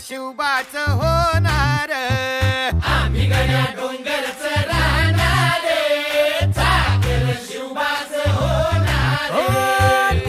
शिवबाच होणार. आम्ही गड्या राहणार. शिवबाच होणार. हो,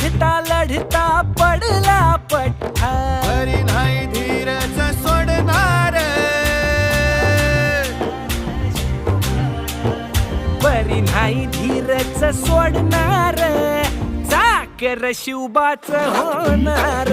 लढता लढता पडला पठ्ठा हरी नाही धीरच सोडणार. बरी नाही धीरच सोडणार. चाकर शिवबाच होणार.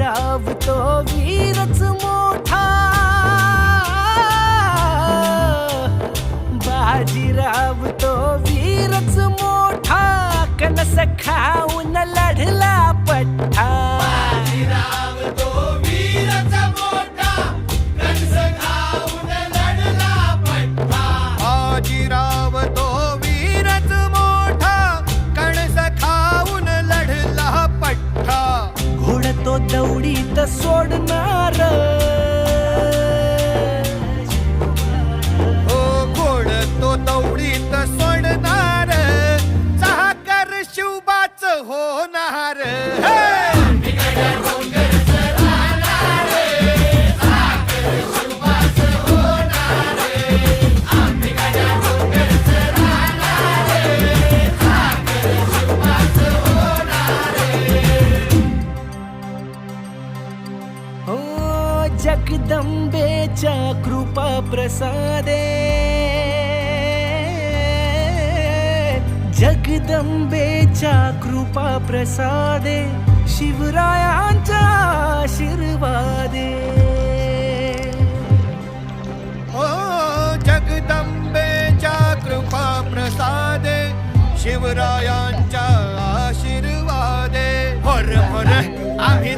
राव तो वीरच मोठा. बाजीराव तो वीरच मोठा. कनस खाऊन சோடு நாரா तुझ्या कृपा प्रसादे. जगदंबेच्या कृपा प्रसादे शिवरायांच्या आशीर्वादे. ओ जगदंबेच्या कृपा प्रसादे शिवरायांच्या आशीर्वादे. हर हर आम्ही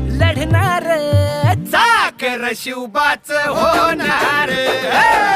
लढणार. चाकर शिवबाच होणार. हे!